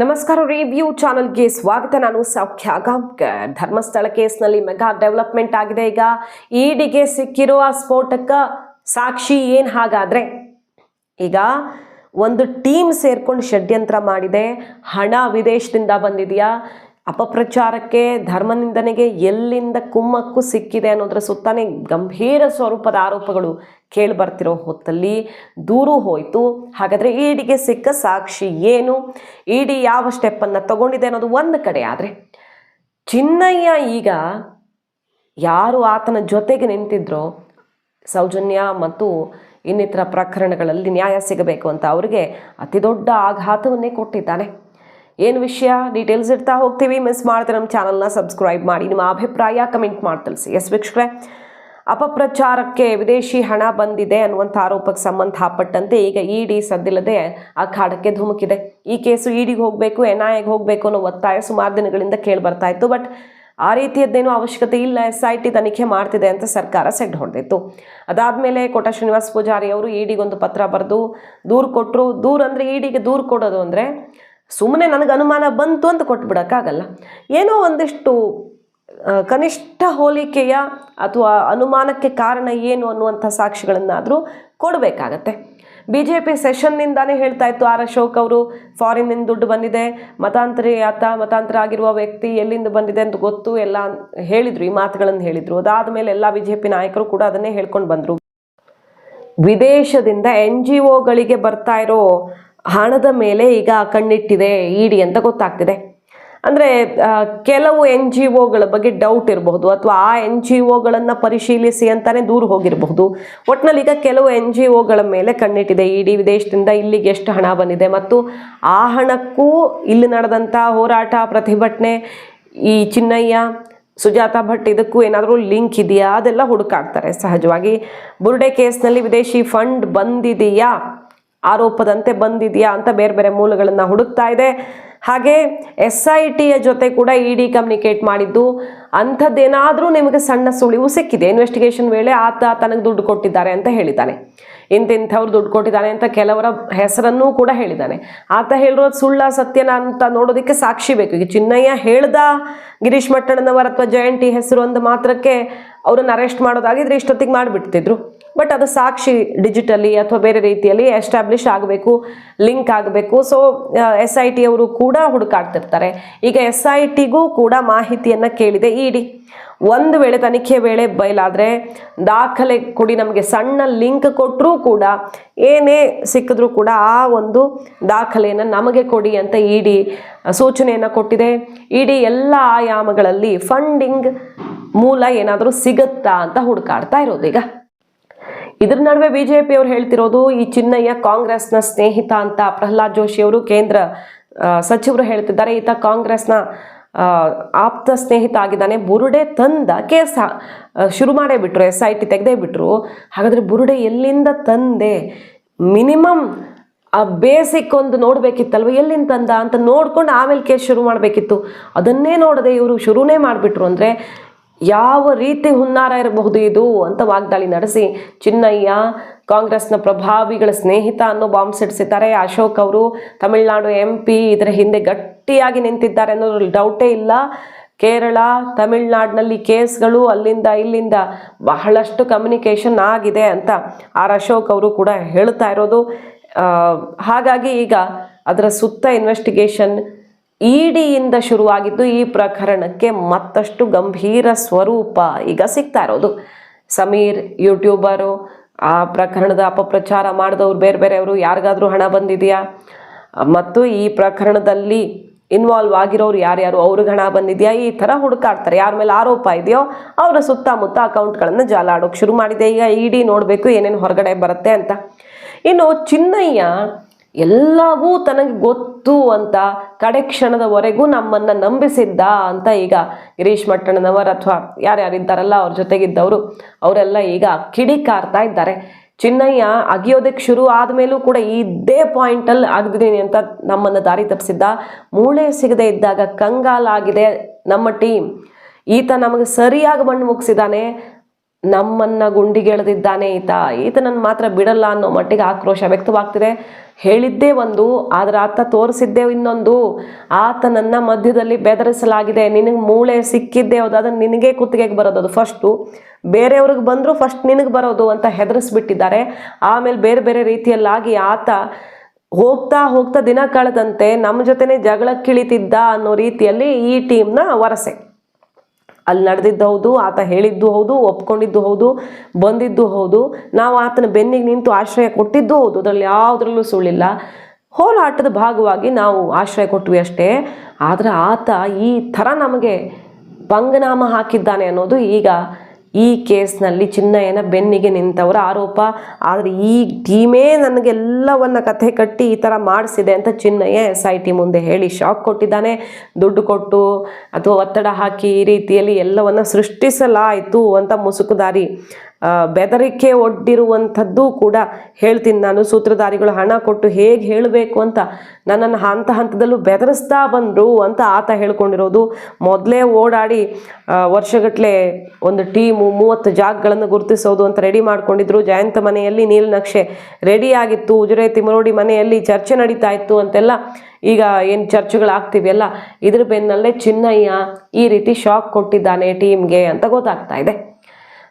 ನಮಸ್ಕಾರ ರಿವ್ಯೂ ಚಾನಲ್ಗೆ ಸ್ವಾಗತ. ನಾನು ಸೌಖ್ಯ ಗಾಂವ್ಕರ್ ಧರ್ಮಸ್ಥಳ ಕೇಸ್ನಲ್ಲಿ ಮೆಗಾ ಡೆವಲಪ್ಮೆಂಟ್ ಆಗಿದೆ. ಈಗ ಇಡಿಗೆ ಸಿಕ್ಕಿರುವ ಸ್ಫೋಟಕ ಸಾಕ್ಷಿ ಏನು ಹಾಗಾದ್ರೆ? ಈಗ ಒಂದು ಟೀಮ್ ಸೇರ್ಕೊಂಡು ಷಡ್ಯಂತ್ರ ಮಾಡಿದೆ. ಹಣ ವಿದೇಶದಿಂದ ಬಂದಿದೆಯಾ? ಅಪಪ್ರಚಾರಕ್ಕೆ, ಧರ್ಮನಿಂದನೆಗೆ ಎಲ್ಲಿಂದ ಕುಮ್ಮಕ್ಕು ಸಿಕ್ಕಿದೆ ಅನ್ನೋದ್ರ ಸುತ್ತಾನೆ ಗಂಭೀರ ಸ್ವರೂಪದ ಆರೋಪಗಳು ಕೇಳಿ ಬರ್ತಿರೋ ಹೊತ್ತಲ್ಲಿ ದೂರು ಹೋಯಿತು. ಹಾಗಾದರೆ ಇಡಿಗೆ ಸಿಕ್ಕ ಸಾಕ್ಷಿ ಏನು? ಇಡಿ ಯಾವ ಸ್ಟೆಪ್ಪನ್ನು ತಗೊಂಡಿದೆ ಅನ್ನೋದು ಒಂದು ಕಡೆ ಆದರೆ ಚಿನ್ನಯ್ಯ ಈಗ ಯಾರು ಆತನ ಜೊತೆಗೆ ನಿಂತಿದ್ರೋ, ಸೌಜನ್ಯ ಮತ್ತು ಇನ್ನಿತರ ಪ್ರಕರಣಗಳಲ್ಲಿ ನ್ಯಾಯ ಸಿಗಬೇಕು ಅಂತ ಅವರಿಗೆ ಅತಿ ದೊಡ್ಡ ಆಘಾತವನ್ನೇ ಕೊಟ್ಟಿದ್ದಾನೆ. ಏನು ವಿಷಯ? ಡೀಟೇಲ್ಸ್ ಇಡ್ತಾ ಹೋಗ್ತೀವಿ. ಮಿಸ್ ಮಾಡಿದ್ರೆ ನಮ್ಮ ಚಾನಲ್ನ ಸಬ್ಸ್ಕ್ರೈಬ್ ಮಾಡಿ. ನಿಮ್ಮ ಅಭಿಪ್ರಾಯ ಕಮೆಂಟ್ ಮಾಡಿ ತಿಳಿಸಿ. ಎಸ್ ವೀಕ್ಷಕರೇ, ಅಪಪ್ರಚಾರಕ್ಕೆ ವಿದೇಶಿ ಹಣ ಬಂದಿದೆ ಅನ್ನುವಂಥ ಆರೋಪಕ್ಕೆ ಸಂಬಂಧಪಟ್ಟಂತೆ ಈಗ ಇಡಿ ಸದ್ದಿಲ್ಲದೆ ಅಖಾಡಕ್ಕೆ ಧುಮುಕಿದೆ. ಈ ಕೇಸು ಇಡಿಗೆ ಹೋಗಬೇಕು ಎನ್ ಐ ಹೋಗಬೇಕು ಅನ್ನೋ ಒತ್ತಾಯ ಸುಮಾರು ದಿನಗಳಿಂದ ಕೇಳಿ ಬರ್ತಾ ಇತ್ತು. ಬಟ್ ಆ ರೀತಿಯದ್ದೇನೂ ಅವಶ್ಯಕತೆ ಇಲ್ಲ. ಎಸ್ ಐ ಟಿ ತನಿಖೆ ಮಾಡ್ತಿದೆ ಅಂತ ಸರ್ಕಾರ ಸೆಡ್ ಹೊಡೆದಿತ್ತು. ಅದಾದಮೇಲೆ ಕೋಟ ಶ್ರೀನಿವಾಸ್ ಪೂಜಾರಿ ಅವರು ಇಡಿಗೊಂದು ಪತ್ರ ಬರೆದು, ದೂರು ಕೊಟ್ಟರು ದೂರ ಅಂದರೆ ಇಡಿಗೆ ದೂರು ಕೊಡೋದು ಅಂದರೆ ಸುಮ್ಮನೆ ನನಗೆ ಅನುಮಾನ ಬಂತು ಅಂತ ಕೊಟ್ಬಿಡೋಕ್ಕಾಗಲ್ಲ. ಏನೋ ಒಂದಿಷ್ಟು ಕನಿಷ್ಠ ಹೋಲಿಕೆಯ ಅಥವಾ ಅನುಮಾನಕ್ಕೆ ಕಾರಣ ಏನು ಅನ್ನುವಂಥ ಸಾಕ್ಷಿಗಳನ್ನಾದರೂ ಕೊಡಬೇಕಾಗತ್ತೆ. ಬಿ ಜೆ ಪಿ ಸೆಷನ್ನಿಂದಾನೇ ಹೇಳ್ತಾ ಇತ್ತು ಆರ್ ಅಶೋಕ್ ಅವರು, ಫಾರಿನ್ನಿಂದ ದುಡ್ಡು ಬಂದಿದೆ ಮತಾಂತರಿ ಆತ ಮತಾಂತರ ಆಗಿರುವ ವ್ಯಕ್ತಿ ಎಲ್ಲಿಂದ ಬಂದಿದೆ ಅಂತ ಗೊತ್ತು, ಎಲ್ಲ ಹೇಳಿದರು, ಈ ಮಾತುಗಳನ್ನು ಹೇಳಿದರು. ಅದಾದ ಮೇಲೆ ಎಲ್ಲ ಬಿ ಜೆ ಪಿ ನಾಯಕರು ಕೂಡ ಅದನ್ನೇ ಹೇಳ್ಕೊಂಡು ಬಂದರು. ವಿದೇಶದಿಂದ ಎನ್ ಜಿ ಒಗಳಿಗೆ ಬರ್ತಾ ಇರೋ ಹಣದ ಮೇಲೆ ಈಗ ಕಣ್ಣಿಟ್ಟಿದೆ ಇಡಿ ಅಂತ ಗೊತ್ತಾಗ್ತಿದೆ. ಅಂದರೆ ಕೆಲವು ಎನ್ ಜಿ ಒಗಳ ಬಗ್ಗೆ ಡೌಟ್ ಇರಬಹುದು ಅಥವಾ ಆ ಎನ್ ಜಿ ಒಗಳನ್ನು ಪರಿಶೀಲಿಸಿ ಅಂತಾನೆ ದೂರ ಹೋಗಿರಬಹುದು. ಒಟ್ಟಿನಲ್ಲಿ ಈಗ ಕೆಲವು ಎನ್ ಜಿ ಒಗಳ ಮೇಲೆ ಕಣ್ಣಿಟ್ಟಿದೆ ಇಡೀ ವಿದೇಶದಿಂದ ಇಲ್ಲಿಗೆ ಎಷ್ಟು ಹಣ ಬಂದಿದೆ ಮತ್ತು ಆ ಹಣಕ್ಕೂ ಇಲ್ಲಿ ನಡೆದಂಥ ಹೋರಾಟ, ಪ್ರತಿಭಟನೆ, ಈ ಚಿನ್ನಯ್ಯ, ಸುಜಾತ ಭಟ್ ಇದಕ್ಕೂ ಏನಾದರೂ ಲಿಂಕ್ ಇದೆಯಾ? ಅದೆಲ್ಲ ಹುಡುಕಾಡ್ತಾರೆ ಸಹಜವಾಗಿ. ಬುರ್ಡೆ ಕೇಸ್ನಲ್ಲಿ ವಿದೇಶಿ ಫಂಡ್ ಬಂದಿದೆಯಾ? ಆರೋಪದಂತೆ ಬಂದಿದೆಯಾ ಅಂತ ಬೇರೆ ಬೇರೆ ಮೂಲಗಳನ್ನು ಹುಡುಕ್ತಾ ಇದೆ. ಹಾಗೆ ಎಸ್ ಐ ಟಿಯ ಜೊತೆ ಕೂಡ ಇ ಡಿ ಕಮ್ಯುನಿಕೇಟ್ ಮಾಡಿದ್ದು, ಅಂಥದ್ದೇನಾದರೂ ನಿಮಗೆ ಸಣ್ಣ ಸುಳಿವು ಸಿಕ್ಕಿದೆ. ಇನ್ವೆಸ್ಟಿಗೇಷನ್ ವೇಳೆ ಆತ ತನಗೆ ದುಡ್ಡು ಕೊಟ್ಟಿದ್ದಾರೆ ಅಂತ ಹೇಳಿದ್ದಾನೆ. ಇಂತಿಂಥವ್ರು ದುಡ್ಡು ಕೊಟ್ಟಿದ್ದಾನೆ ಅಂತ ಕೆಲವರ ಹೆಸರನ್ನೂ ಕೂಡ ಹೇಳಿದ್ದಾನೆ. ಆತ ಹೇಳಿರೋದು ಸುಳ್ಳ ಸತ್ಯನ ಅಂತ ನೋಡೋದಕ್ಕೆ ಸಾಕ್ಷಿ ಬೇಕು. ಈಗ ಚಿನ್ನಯ್ಯ ಹೇಳ್ದ ಗಿರೀಶ್ ಮಟ್ಟಣ್ಣನವರ ಅಥವಾ ಜಯಂತಿ ಹೆಸರು ಒಂದು ಮಾತ್ರಕ್ಕೆ ಅವ್ರನ್ನ ಅರೆಸ್ಟ್ ಮಾಡೋದಾಗಿದ್ರೆ ಇಷ್ಟೊತ್ತಿಗೆ ಮಾಡಿಬಿಡ್ತಿದ್ರು. ಬಟ್ ಅದು ಸಾಕ್ಷಿ ಡಿಜಿಟಲಿ ಅಥವಾ ಬೇರೆ ರೀತಿಯಲ್ಲಿ ಎಸ್ಟಾಬ್ಲಿಷ್ ಆಗಬೇಕು ಲಿಂಕ್ ಆಗಬೇಕು. ಸೊ ಎಸ್ ಐ ಟಿ ಅವರು ಕೂಡ ಹುಡುಕಾಡ್ತಿರ್ತಾರೆ. ಈಗ ಎಸ್ ಐ ಟಿಗೂ ಕೂಡ ಮಾಹಿತಿಯನ್ನು ಕೇಳಿದೆ. ಇಡಿ, ಒಂದು ವೇಳೆ ತನಿಖೆ ವೇಳೆ ಬಯಲಾದರೆ ದಾಖಲೆ ಕೊಡಿ, ನಮಗೆ ಸಣ್ಣ ಲಿಂಕ್ ಕೊಟ್ಟರೂ ಕೂಡ, ಏನೇ ಸಿಕ್ಕಿದ್ರೂ ಕೂಡ ಆ ಒಂದು ದಾಖಲೆಯನ್ನು ನಮಗೆ ಕೊಡಿ ಅಂತ ಇಡಿ ಸೂಚನೆಯನ್ನು ಕೊಟ್ಟಿದೆ. ಇಡಿ ಎಲ್ಲ ಆಯಾಮಗಳಲ್ಲಿ ಫಂಡಿಂಗ್ ಮೂಲ ಏನಾದರೂ ಸಿಗುತ್ತಾ ಅಂತ ಹುಡುಕಾಡ್ತಾ ಇರೋದು ಈಗ. ಇದ್ರ ನಡುವೆ ಬಿಜೆಪಿ ಅವರು ಹೇಳ್ತಿರೋದು ಈ ಚಿನ್ನಯ್ಯ ಕಾಂಗ್ರೆಸ್ನ ಸ್ನೇಹಿತ ಅಂತ ಪ್ರಹ್ಲಾದ್ ಜೋಶಿ ಅವರು ಕೇಂದ್ರ ಸಚಿವರು ಹೇಳ್ತಿದ್ದಾರೆ. ಈತ ಕಾಂಗ್ರೆಸ್ನ ಆಪ್ತ ಸ್ನೇಹಿತ ಆಗಿದ್ದಾನೆ. ಬುರುಡೆ ತಂದ ಕೇಸ್ ಶುರು ಮಾಡೇ ಬಿಟ್ರು, ಎಸ್ ಐ ಟಿ ತೆಗೆದೇ ಬಿಟ್ರು. ಹಾಗಾದ್ರೆ ಬುರುಡೆ ಎಲ್ಲಿಂದ ತಂದೆ? ಮಿನಿಮಮ್ ಆ ಬೇಸಿಕ್ ಒಂದು ನೋಡಬೇಕಿತ್ತಲ್ವ? ಎಲ್ಲಿಂದ ತಂದ ಅಂತ ನೋಡ್ಕೊಂಡು ಆಮೇಲೆ ಕೇಸ್ ಶುರು ಮಾಡಬೇಕಿತ್ತು. ಅದನ್ನೇ ನೋಡದೆ ಇವರು ಶುರುನೇ ಮಾಡಿಬಿಟ್ರು ಅಂದರೆ ಯಾವ ರೀತಿ ಹುನ್ನಾರ ಇರಬಹುದು ಇದು ಅಂತ ವಾಗ್ದಾಳಿ ನಡೆಸಿ ಚಿನ್ನಯ್ಯ ಕಾಂಗ್ರೆಸ್ನ ಪ್ರಭಾವಿಗಳ ಸ್ನೇಹಿತ ಅನ್ನೋ ಬಾಂಬ್ ಸಿಡಿಸಿದ್ದಾರೆ. ಅಶೋಕ್ ಅವರು ತಮಿಳುನಾಡು ಎಂ ಪಿ ಇದರ ಹಿಂದೆ ಗಟ್ಟಿಯಾಗಿ ನಿಂತಿದ್ದಾರೆ ಅನ್ನೋದ್ರಲ್ಲಿ ಡೌಟೇ ಇಲ್ಲ. ಕೇರಳ, ತಮಿಳ್ನಾಡಿನಲ್ಲಿ ಕೇಸ್ಗಳು ಅಲ್ಲಿಂದ ಇಲ್ಲಿಂದ ಬಹಳಷ್ಟು ಕಮ್ಯುನಿಕೇಷನ್ ಆಗಿದೆ ಅಂತ ಆರ್ ಅಶೋಕ್ ಅವರು ಕೂಡ ಹೇಳ್ತಾ ಇರೋದು. ಹಾಗಾಗಿ ಈಗ ಅದರ ಸುತ್ತ ಇನ್ವೆಸ್ಟಿಗೇಷನ್ ಇಡಿಯಿಂದ ಶುರುವಾಗಿದ್ದು ಈ ಪ್ರಕರಣಕ್ಕೆ ಮತ್ತಷ್ಟು ಗಂಭೀರ ಸ್ವರೂಪ ಈಗ ಸಿಗ್ತಾ ಇರೋದು. ಸಮೀರ್, ಯೂಟ್ಯೂಬರು, ಆ ಪ್ರಕರಣದ ಅಪಪ್ರಚಾರ ಮಾಡಿದವ್ರು ಬೇರೆ ಬೇರೆಯವರು, ಯಾರಿಗಾದರೂ ಹಣ ಬಂದಿದೆಯಾ? ಮತ್ತು ಈ ಪ್ರಕರಣದಲ್ಲಿ ಇನ್ವಾಲ್ವ್ ಆಗಿರೋರು ಯಾರ್ಯಾರು, ಅವ್ರಿಗೆ ಹಣ ಬಂದಿದೆಯಾ? ಈ ಥರ ಹುಡುಕಾಡ್ತಾರೆ. ಯಾರ ಮೇಲೆ ಆರೋಪ ಇದೆಯೋ ಅವರ ಸುತ್ತಮುತ್ತ ಅಕೌಂಟ್ಗಳನ್ನು ಜಾಲಾಡೋಕೆ ಶುರು ಮಾಡಿದೆ. ಈಗ ಇಡಿ ನೋಡಬೇಕು ಏನೇನು ಹೊರಗಡೆ ಬರುತ್ತೆ ಅಂತ. ಇನ್ನು ಚಿನ್ನಯ್ಯ ಎಲ್ಲವೂ ತನಗೆ ಗೊತ್ತು ಅಂತ ಕಡೆ ಕ್ಷಣದವರೆಗೂ ನಮ್ಮನ್ನು ನಂಬಿಸಿದ್ದ ಅಂತ ಈಗ ಗಿರೀಶ್ ಮಟ್ಟಣ್ಣನವರು ಅಥವಾ ಯಾರ್ಯಾರಿದ್ದಾರಲ್ಲ ಅವ್ರ ಜೊತೆಗಿದ್ದವರು, ಅವರೆಲ್ಲ ಈಗ ಕಿಡಿಕಾರ್ತಾ ಇದ್ದಾರೆ. ಚಿನ್ನಯ್ಯ ಅಗಿಯೋದಕ್ಕೆ ಶುರು ಆದಮೇಲೂ ಕೂಡ ಇದೇ ಪಾಯಿಂಟಲ್ಲಿ ಆಗದಿದ್ದೀನಿ ಅಂತ ನಮ್ಮನ್ನು ದಾರಿ ತಪ್ಪಿಸಿದ್ದ. ಮೂಳೆ ಸಿಗದೆ ಇದ್ದಾಗ ಕಂಗಾಲಾಗಿದೆ ನಮ್ಮ ಟೀಮ್ ಈತ ನಮಗೆ ಸರಿಯಾಗಿ ಮಣ್ಣು ಮುಗಿಸಿದಾನೆ. ನಮ್ಮನ್ನ ಗುಂಡಿಗೆಳೆದಿದ್ದಾನೆ ಈತ. ಈತನನ್ನು ಮಾತ್ರ ಬಿಡಲ್ಲ ಅನ್ನೋ ಮಟ್ಟಿಗೆ ಆಕ್ರೋಶ ವ್ಯಕ್ತವಾಗ್ತಿದೆ. ಹೇಳಿದ್ದೇ ಒಂದು, ಆದ್ರೆ ಆತ ತೋರಿಸಿದ್ದೇ ಇನ್ನೊಂದು. ಆತನನ್ನ ಮಧ್ಯದಲ್ಲಿ ಬೆದರಿಸಲಾಗಿದೆ. ನಿನಗೆ ಮೂಳೆ ಸಿಕ್ಕಿದ್ದೇ ಹೌದು, ಅದನ್ನು ನಿನಗೆ ಕುತ್ತಿಗೆಗೆ ಬರೋದು ಅದು ಫಸ್ಟು ಬೇರೆಯವ್ರಿಗೆ ಬಂದರೂ ಫಸ್ಟ್ ನಿನಗೆ ಬರೋದು ಅಂತ ಹೆದರಿಸ್ಬಿಟ್ಟಿದ್ದಾರೆ. ಆಮೇಲೆ ಬೇರೆ ಬೇರೆ ರೀತಿಯಲ್ಲಾಗಿ ಆತ ಹೋಗ್ತಾ ಹೋಗ್ತಾ ದಿನ ಕಳೆದಂತೆ ನಮ್ಮ ಜೊತೆನೆ ಜಗಳಕ್ಕಿಳಿತಿದ್ದ ಅನ್ನೋ ರೀತಿಯಲ್ಲಿ ಈ ಟೀಮ್ನ ವರಸೆ. ಅಲ್ಲಿ ನಡೆದಿದ್ದು ಹೌದು, ಆತ ಹೇಳಿದ್ದು ಹೌದು, ಒಪ್ಕೊಂಡಿದ್ದು ಹೌದು, ಬಂದಿದ್ದು ಹೌದು. ನಾವು ಆತನ ಬೆನ್ನಿಗೆ ನಿಂತು ಆಶ್ರಯ ಕೊಟ್ಟಿದ್ದು ಹೌದು. ಅದರಲ್ಲಿ ಯಾವುದ್ರಲ್ಲೂ ಸುಳ್ಳಿಲ್ಲ. ಹೋರಾಟದ ಭಾಗವಾಗಿ ನಾವು ಆಶ್ರಯ ಕೊಟ್ವಿ ಅಷ್ಟೇ. ಆದರೆ ಆತ ಈ ಥರ ನಮಗೆ ಪಂಗನಾಮ ಹಾಕಿದ್ದಾನೆ ಅನ್ನೋದು ಈಗ ಈ ಕೇಸ್ನಲ್ಲಿ ಚಿನ್ನಯ್ಯನ ಬೆನ್ನಿಗೆ ನಿಂತವರ. ಆರೋಪ, ಆದರೆ ಈ ಟೀಮೇ ನನಗೆಲ್ಲವನ್ನ ಕಥೆ ಕಟ್ಟಿ ಈ ಥರ ಮಾಡಿಸಿದೆ ಅಂತ ಚಿನ್ನಯ್ಯ ಎಸ್ ಐ ಟಿ ಮುಂದೆ ಹೇಳಿ ಶಾಕ್ ಕೊಟ್ಟಿದ್ದಾನೆ. ದುಡ್ಡು ಕೊಟ್ಟು ಅಥವಾ ಒತ್ತಡ ಹಾಕಿ ಈ ರೀತಿಯಲ್ಲಿ ಎಲ್ಲವನ್ನ ಸೃಷ್ಟಿಸಲಾಯಿತು ಅಂತ ಮುಸುಕುದಾರಿ. ಬೆದರಿಕೆ ಒಡ್ಡಿರುವಂಥದ್ದು ಕೂಡ ಹೇಳ್ತೀನಿ ನಾನು. ಸೂತ್ರಧಾರಿಗಳು ಹಣ ಕೊಟ್ಟು ಹೇಗೆ ಹೇಳಬೇಕು ಅಂತ ನನ್ನನ್ನು ಹಂತ ಹಂತದಲ್ಲೂ ಬೆದರಿಸ್ತಾ ಬಂದರು ಅಂತ ಆತ ಹೇಳ್ಕೊಂಡಿರೋದು. ಮೊದಲೇ ಓಡಾಡಿ ವರ್ಷಗಟ್ಟಲೆ ಒಂದು ಟೀಮು ಮೂವತ್ತು ಜಾಗಗಳನ್ನು ಗುರುತಿಸೋದು ಅಂತ ರೆಡಿ ಮಾಡ್ಕೊಂಡಿದ್ರು. ಜಯಂತ ಮನೆಯಲ್ಲಿ ನೀಲನಕ್ಷೆ ರೆಡಿ ಆಗಿತ್ತು. ಉಜುರೆ ತಿಮರೋಡಿ ಮನೆಯಲ್ಲಿ ಚರ್ಚೆ ನಡೀತಾ ಇತ್ತು ಅಂತೆಲ್ಲ ಈಗ ಏನು ಚರ್ಚೆಗಳಾಗ್ತಿವೆಯಲ್ಲ ಇದ್ರ ಬೆನ್ನಲ್ಲೇ ಚಿನ್ನಯ್ಯ ಈ ರೀತಿ ಶಾಕ್ ಕೊಟ್ಟಿದ್ದಾನೆ ಟೀಮ್ಗೆ ಅಂತ ಗೊತ್ತಾಗ್ತಾ ಇದೆ.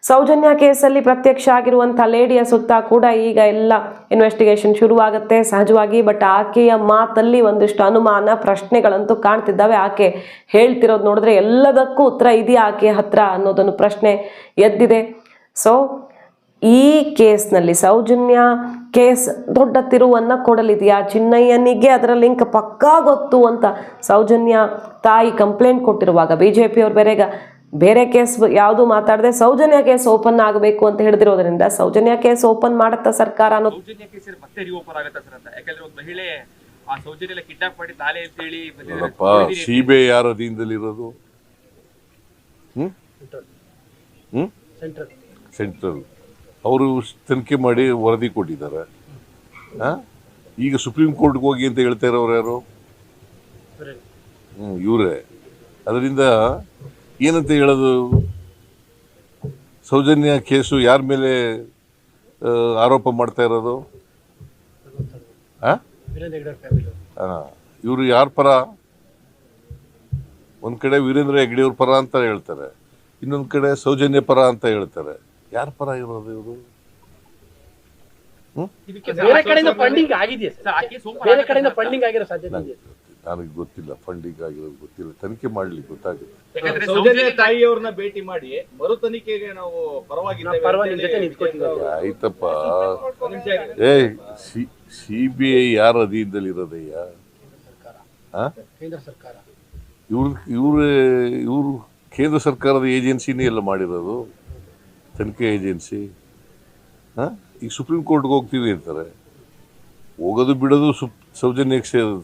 ಸೌಜನ್ಯ ಕೇಸಲ್ಲಿ ಪ್ರತ್ಯಕ್ಷ ಆಗಿರುವಂಥ ಲೇಡಿಯ ಸುತ್ತ ಕೂಡ ಈಗ ಎಲ್ಲ ಇನ್ವೆಸ್ಟಿಗೇಷನ್ ಶುರುವಾಗುತ್ತೆ. ಸಹಜವಾಗಿ ಬಟ್ ಆಕೆಯ ಮಾತಲ್ಲಿ ಒಂದಿಷ್ಟು ಅನುಮಾನ, ಪ್ರಶ್ನೆಗಳಂತೂ ಕಾಣ್ತಿದ್ದಾವೆ. ಆಕೆ ಹೇಳ್ತಿರೋದು ನೋಡಿದ್ರೆ ಎಲ್ಲದಕ್ಕೂ ಉತ್ತರ ಇದೆಯಾ ಆಕೆಯ ಹತ್ರ ಅನ್ನೋದನ್ನು ಪ್ರಶ್ನೆ ಎದ್ದಿದೆ. ಸೊ ಈ ಕೇಸ್ನಲ್ಲಿ ಸೌಜನ್ಯ ಕೇಸ್ ದೊಡ್ಡ ತಿರುವನ್ನ ಕೊಡಲಿದೆಯಾ? ಚಿನ್ನಯ್ಯನಿಗೆ ಅದರ ಲಿಂಕ್ ಪಕ್ಕಾ ಗೊತ್ತು ಅಂತ ಸೌಜನ್ಯ ತಾಯಿ ಕಂಪ್ಲೇಂಟ್ ಕೊಟ್ಟಿರುವಾಗ ಬಿ ಜೆ ಪಿಯವ್ರು ಬೇರೆಗ ಬೇರೆ ಕೇಸ್ ಯಾವುದು ಮಾತಾಡದೆ ಸೌಜನ್ಯ ಕೇಸ್ ಓಪನ್ ಆಗಬೇಕು ಅಂತ ಹೇಳಿದಿರೋದ್ರಿಂದ ಸೌಜನ್ಯ ಕೇಸ್ ಓಪನ್ ಮಾಡುತ್ತಾ ಸರ್ಕಾರ ಅನ್ನೋದು ಸೌಜನ್ಯ ಕೇಸಲ್ಲಿ ಮತ್ತೆ ರಿಓಪನ್ ಆಗತ್ತ ಸರ್ ಅಂತ. ಯಾಕಂದ್ರೆ ಒಂದು ಮಹಿಳೆ ಆ ಸೌಜನ್ಯ ಕಿಡ್ನಾಪ್ ಮಾಡಿ ತಾಲೆ ಅಂತ ಹೇಳಿ ಬಂದಿದ್ದಾರೆ. ನೋಡಪ್ಪ ಸಿಬಿಐ ಯಾರ ಅಧೀನದಲ್ಲಿರೋದು? ಹ್ಮ್? ಹ್ಮ್? ಸೆಂಟ್ರಲ್ ಅವರು ತನಿಖೆ ಮಾಡಿ ವರದಿ ಕೊಟ್ಟಿದ್ದಾರೆ. ಆ? ಈಗ ಸುಪ್ರೀಂ ಕೋರ್ಟ್ಗೆ ಹೋಗಿ ಅಂತ ಹೇಳ್ತಾ ಇರೋರು ಯಾರು? ಹ್ಮ್ ಇವರೇ. ಅದರಿಂದ ಏನಂತ ಹೇಳೋದು? ಸೌಜನ್ಯ ಕೇಸು ಯಾರ ಮೇಲೆ ಆರೋಪ ಮಾಡ್ತಾ ಇರೋದು? ಇವರು ಯಾರ ಪರ? ಒಂದ್ ಕಡೆ ವೀರೇಂದ್ರ ಹೆಗ್ಡೆಯವ್ರ ಪರ ಅಂತ ಹೇಳ್ತಾರೆ. ಇನ್ನೊಂದ್ ಕಡೆ ಸೌಜನ್ಯ ಪರ ಅಂತ ಹೇಳ್ತಾರೆ. ಯಾರ ಪರ ಇರೋದು ಇವರು? ಹ್ಮ್? ಬೇರೆ ಕಡೆಯಿಂದ ಫಂಡಿಂಗ್ ಆಗಿದೆಯಾ ಸರ್, ಆ ಕೇಸ್ ಬೇರೆ ಕಡೆಯಿಂದ. ಫಂಡಿಂಗ್ ಆಗಿರೋ ಸಾಧ್ಯತೆ ನನಗೆ ಗೊತ್ತಿಲ್ಲ ಫಂಡಿಂಗ್ ಆಗಿರೋದು ಗೊತ್ತಿಲ್ಲ ತನಿಖೆ ಮಾಡ್ಲಿಕ್ಕೆ ಗೊತ್ತಾಗುತ್ತೆ. ಸೌಜನ್ಯ ತಾಯಿಯವ್ರನ್ನ ಭೇಟಿ ಮಾಡಿ ಮರು ತನಿಖೆಗೆ ನಾವು ಪರವಾಗಿಲ್ಲ. ಆಯ್ತಪ್ಪ. ಏ ಸಿ ಬಿ ಐ ಯಾರ ಅಧೀನದಲ್ಲಿ ಇರೋದಯ್ಯ ಆ? ಕೇಂದ್ರ ಸರ್ಕಾರ. ಇವ್ರ ಇವ್ರ ಇವರು ಕೇಂದ್ರ ಸರ್ಕಾರದ ಏಜೆನ್ಸಿನೇ ಎಲ್ಲ ಮಾಡಿರೋದು? ತನಿಖೆ ಏಜೆನ್ಸಿ? ಹಾಂ ಈಗ ಸುಪ್ರೀಂ ಕೋರ್ಟ್ಗೆ ಹೋಗ್ತೀವಿ ಅಂತಾರೆ. ಹೋಗೋದು ಬಿಡೋದು ಸುಪ್ ಸೌಜನ್ಯಕ್ಕೆ ಸೇರೋದು.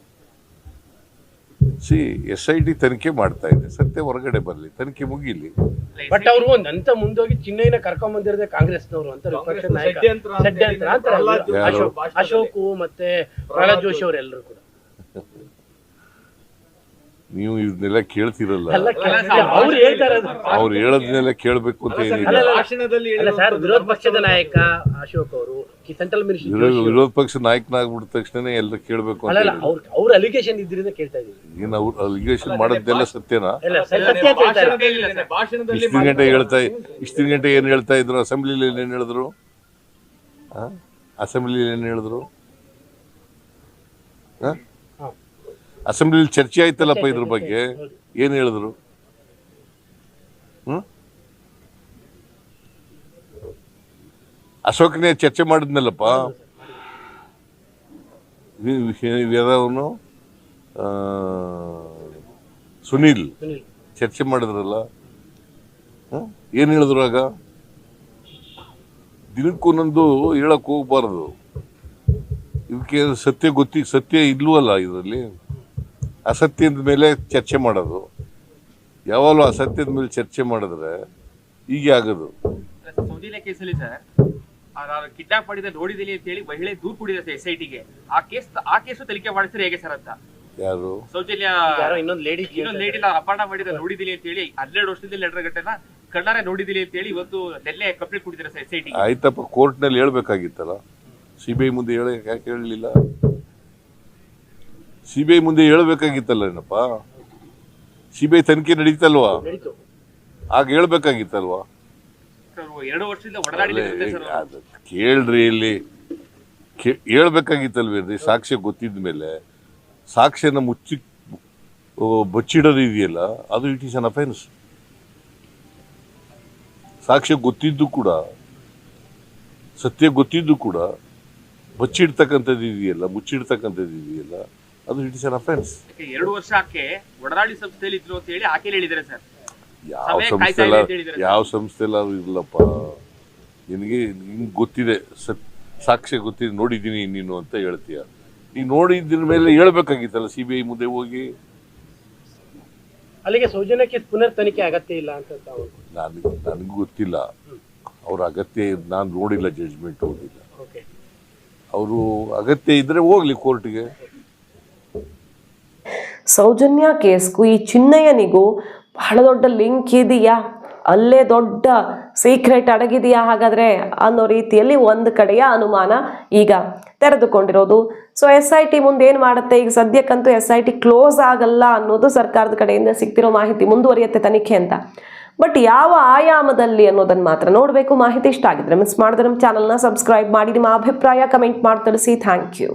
ಸಿ ಎಸ್ ಐ ಟಿ ತನಿಖೆ ಮಾಡ್ತಾ ಇದೆ. ಸತ್ಯ ಹೊರಗಡೆ ಬರಲಿ ತನಿಖೆ ಮುಗಿಲಿ. ಬಟ್ ಅವರು ಒಂದ್ ಹಂತ ಮುಂದೋಗಿ ಚಿನ್ನೈನ ಕರ್ಕೊಂಡ್ ಬಂದಿರೋದೇ ಕಾಂಗ್ರೆಸ್ನವರು ಅಂತ ವಿಪಕ್ಷ ನಾಯಕ. ಷಡ್ಯಂತ್ರ ಅಂತ ಅಂತ ಪ್ರಹ್ಲಾದ್ ಜೋಶಿ ಅಶೋಕ್ ಮತ್ತೆ ಪ್ರಹ್ಲಾದ್ ಜೋಶಿ ಅವರೆಲ್ಲರೂ ಕೂಡ. ನೀವು ಇದನ್ನೆಲ್ಲ ಕೇಳ್ತಿರಲ್ಲ. ಅವ್ರು ಹೇಳ್ತಾರೆ. ಅದು. ಅವ್ರು ಹೇಳೋದನ್ನೆಲ್ಲ ಕೇಳಬೇಕು ಅಂತ ಏನಿಲ್ಲ. ವಿರೋಧ ಪಕ್ಷದ ನಾಯಕ ಅಶೋಕ್ ಅವರು ಸೆಂಟ್ರಲ್ ಮಿನಿಸ್ಟರ್ ವಿರೋಧ ಪಕ್ಷ ನಾಯಕನಾಗ್ಬಿಟ್ಟ ತಕ್ಷಣ ಎಲ್ಲ ಕೇಳಬೇಕು ಅಂತ ಅಲ್ಲ. ಅವ್ರ ಅವ್ರ ಅಲಿಗೇಷನ್ ಇದ್ರಿಂದ ಕೇಳ್ತಾ ಇದ್ದೀವಿ. ಏನು ಅವ್ರು ಅಲಿಗೇಷನ್ ಮಾಡೋದೆಲ್ಲ ಸತ್ಯನಾ? ಇಲ್ಲ ಸತ್ಯ ಅಂತ ಭಾಷಣದಲ್ಲಿ ಭಾಷಣದಲ್ಲಿ ಇಷ್ಟಿನ ಗಂಟೆ ಹೇಳ್ತಾ ಇಷ್ಟು ಗಂಟೆ ಏನು ಹೇಳ್ತಾ ಇದ್ರು? ಅಸೆಂಬ್ಲಿಲಿ ಏನು ಹೇಳಿದ್ರು? ಅಸೆಂಬ್ಲಿಲಿ ಏನು ಹೇಳಿದ್ರು? ಅಸೆಂಬ್ಲಿಲಿ ಚರ್ಚೆ ಆಯ್ತಲ್ಲಪ್ಪ ಇದ್ರ ಬಗ್ಗೆ? ಏನು ಹೇಳಿದ್ರು? ಹ್ಮ್? ಅಶೋಕನೇ ಚರ್ಚೆ ಮಾಡಿದ್ನಲ್ಲಪ್ಪ ಯಾವ್ದವನು ಸುನೀಲ್ ಚರ್ಚೆ ಮಾಡಿದ್ರಲ್ಲ? ಏನು ಹೇಳಿದ್ರು ಆಗ? ದಿನಕ್ಕೊಂದೊಂದು ಹೇಳಕ್ ಹೋಗ್ಬಾರ್ದು. ಇದಕ್ಕೆ ಸತ್ಯ ಗೊತ್ತಿ ಸತ್ಯ ಇಲ್ವಲ್ಲ ಇದರಲ್ಲಿ? ಅಸತ್ಯದ ಮೇಲೆ ಚರ್ಚೆ ಮಾಡೋದು. ಯಾವಾಗಲೂ ಅಸತ್ಯದ ಮೇಲೆ ಚರ್ಚೆ ಮಾಡಿದ್ರೆ ಹೀಗೆ ಆಗೋದು. ಕಿಡ್ನಾಪ್ ಮಾಡಿದ ನೋಡಿದಿಲ್ಲ ಅಂತ ಹೇಳಿ ಮಹಿಳೆ ದೂರ್ ಕೊಡಿದೆ ಎಸ್ ಐ ಟಿಗೆ ಆ ಕೇಸ್ ಆ ಕೇಸು ತನಿಖೆ ಮಾಡಿಸಿದ್ರೆ ಹೇಗೆ ಸರ್ ಅಂತ? ಯಾರು? ಸೌಜನ್ಯ ಯಾರೋ ಇನ್ನೊಂದು ಲೇಡಿ ಇನ್ನೊಂದು ಲೇಡಿ ಅಪಹರಣ ಮಾಡಿದ ನೋಡಿದಿಲ್ಲ ಅಂತ ಹೇಳಿ ಹನ್ನೆರಡು ವರ್ಷದಿಂದ ಲೆಟರ್ ಗಂಟೆನ ಕಣ್ಣಾರೆ ನೋಡಿದಿಲ್ಲ ಅಂತ ಹೇಳಿ ಇವತ್ತು ನೆನ್ನೆ ಕಂಪ್ಲೇಂಟ್ ಕೊಟ್ಟಿದ್ದಾರೆ ಸರ್ ಎಸ್ ಐ ಟಿ ಆಯ್ತಪ್ಪ ಕೋರ್ಟ್ನಲ್ಲಿ ಹೇಳ್ಬೇಕಾಗಿತ್ತಲ್ಲ? ಸಿ ಬಿ ಐ ಮುಂದೆ ಹೇಳ ಯಾಕೆ ಹೇಳಲಿಲ್ಲ? ಸಿಬಿಐ ಬಿ ಐ ಮುಂದೆ ಹೇಳ್ಬೇಕಾಗಿತ್ತಲ್ಲ ಏನಪ್ಪ? ಸಿಬಿಐ ಬಿ ಐ ತನಿಖೆ ನಡೀತಲ್ವಾ? ನಡೀತು. ಆಗ ಹೇಳ್ಬೇಕಾಗಿತ್ತಲ್ವಾ? ಎರಡು ವರ್ಷದಿಂದ ಅದು ಕೇಳ್ರಿ ಇಲ್ಲಿ. ಕೇ- ಹೇಳ್ಬೇಕಾಗಿತ್ತಲ್ವೇನ್ರಿ ಸಾಕ್ಷ್ಯ ಗೊತ್ತಿದ ಮೇಲೆ ಸಾಕ್ಷ್ಯನ ಮುಚ್ಚಿ ಬಚ್ಚಿಡೋದು ಇದೆಯಲ್ಲ ಅದು ಇಟ್ ಈಸ್ ಅನ್ ಅಫೆನ್ಸ್. ಸಾಕ್ಷ್ಯ ಗೊತ್ತಿದ್ದು ಕೂಡ ಸತ್ಯ ಗೊತ್ತಿದ್ದು ಕೂಡ ಬಚ್ಚಿಡ್ತಕ್ಕಂಥದ್ದು ಇದೆಯಲ್ಲ ಮುಚ್ಚಿಡ್ತಕ್ಕಂಥದ್ದು ಇದೆಯಲ್ಲ ಅದು ಇಟ್ ಈಸ್ ಅನ್ ಅಫೆನ್ಸ್. ಎರಡು ವರ್ಷ ಆಕೆ ಒಡನಾಡಿ ಸಂಸ್ಥೆಯಲ್ಲಿ ಇದ್ರು ಅಂತ ಹೇಳಿ ಆಕೆ ಹೇಳಿದ್ದಾರೆ ಸರ್. ಯಾವ ಸಂಸ್ಥೆ ಯಾವ ಸಂಸ್ಥೆಲ್ಲಾದ್ರೂ ಇರ್ಲಪ್ಪ ನಿನಗೆ ನಿಂಗೆ ಗೊತ್ತಿದೆ. ಸತ್ ಸಾಕ್ಷ್ಯ ಗೊತ್ತಿದೆ. ನೋಡಿದ್ದೀನಿ ನೀನು ಅಂತ ಹೇಳ್ತೀಯ. ನೀನು ನೋಡಿದ್ರ ಮೇಲೆ ಹೇಳ್ಬೇಕಾಗಿತ್ತಲ್ಲ ಸಿ ಬಿ ಐ ಮುಂದೆ ಹೋಗಿ? ಅಲ್ಲಿಗೆ ಸೌಜನ್ಯಕ್ಕೆ ಕೇಸ್ ಪುನರ್ ತನಿಖೆ ಅಗತ್ಯ ಇಲ್ಲ ಅಂತ ನನಗೆ ನನಗೂ ಗೊತ್ತಿಲ್ಲ. ಅವ್ರ ಅಗತ್ಯ ನಾನು ನೋಡಿಲ್ಲ ಜಡ್ಜ್ಮೆಂಟ್ ಹೋಗಿಲ್ಲ. ಓಕೆ. ಅವರು ಅಗತ್ಯ ಇದ್ರೆ ಹೋಗ್ಲಿ ಕೋರ್ಟ್ಗೆ. ಸೌಜನ್ಯ ಕೇಸ್ಗೂ ಈ ಚಿನ್ನಯ್ಯನಿಗೂ ಬಹಳ ದೊಡ್ಡ ಲಿಂಕ್ ಇದೆಯಾ? ಅಲ್ಲೇ ದೊಡ್ಡ ಸೀಕ್ರೆಟ್ ಅಡಗಿದೆಯಾ ಹಾಗಾದರೆ? ಅನ್ನೋ ರೀತಿಯಲ್ಲಿ ಒಂದು ಕಡೆಯ ಅನುಮಾನ ಈಗ ತೆರೆದುಕೊಂಡಿರೋದು. ಸೊ ಎಸ್ ಐ ಟಿ ಮುಂದೆ ಏನು ಮಾಡುತ್ತೆ? ಈಗ ಸದ್ಯಕ್ಕಂತೂ ಎಸ್ ಐ ಟಿ ಕ್ಲೋಸ್ ಆಗಲ್ಲ ಅನ್ನೋದು ಸರ್ಕಾರದ ಕಡೆಯಿಂದ ಸಿಗ್ತಿರೋ ಮಾಹಿತಿ ಮುಂದುವರಿಯುತ್ತೆ ತನಿಖೆ ಅಂತ. ಬಟ್ ಯಾವ ಆಯಾಮದಲ್ಲಿ ಅನ್ನೋದನ್ನು ಮಾತ್ರ ನೋಡಬೇಕು. ಮಾಹಿತಿ ಇಷ್ಟ ಆಗಿದ್ರೆ ಮಿಸ್ ಮಾಡಿದ್ರೆ ನಮ್ಮ ಚಾನಲ್ನ ಸಬ್ಸ್ಕ್ರೈಬ್ ಮಾಡಿ ನಿಮ್ಮ ಅಭಿಪ್ರಾಯ ಕಮೆಂಟ್ ಮಾಡಿ ತಿಳಿಸಿ. Thank you